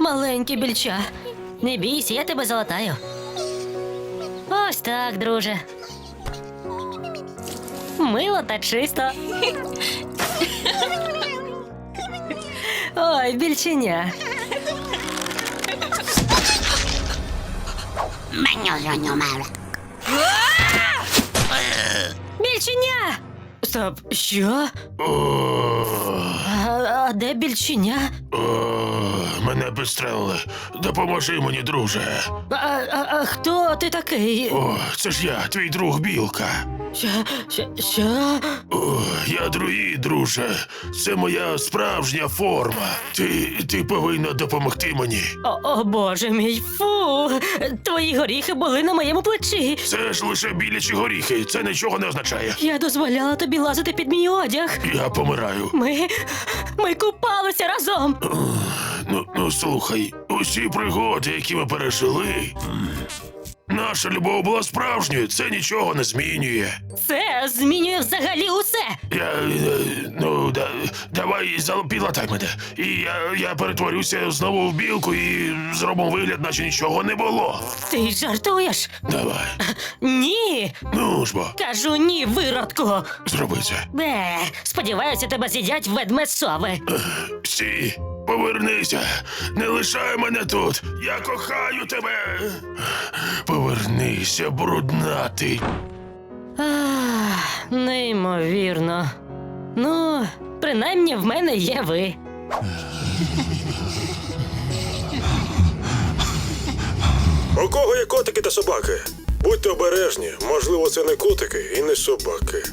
маленький більча. Не бійся, я тебе залатаю. Ось так, друже. Мило та чисто. Ой, більченя. Більченя! Стоп, що? А, а де більченя? Мене підстрелили. Допоможи мені, друже. А, а, а хто ти такий? О, це ж я, твій друг Білка. Що? Що? що? О, я друїд, друже. Це моя справжня форма. Ти, ти повинна допомогти мені. О, о боже мій, фу! Твої горіхи були на моєму плечі. Це ж лише білячі горіхи, це нічого не означає. Я дозволяла тобі лазити під мій одяг. Я помираю. Ми. ми купалися разом. Ну, ну слухай, усі пригоди, які ми пережили. Наша любов була справжньою, це нічого не змінює. Це змінює взагалі усе. Я. е, Ну, да, давай підлатай мене. І я, я перетворюся знову в білку і зробимо вигляд, наче нічого не було. Ти жартуєш? Давай. Ні. Ну ж бо, Кажу ні, виродку. зроби це. Бе, сподіваюся, тебе з'їдять ведмедсови. Стій, повернися. Не лишай мене тут. Я кохаю тебе. Повернися, бруднатий. Ах, неймовірно. Ну, принаймні в мене є ви. У кого є котики та собаки? Будьте обережні, можливо, це не котики і не собаки.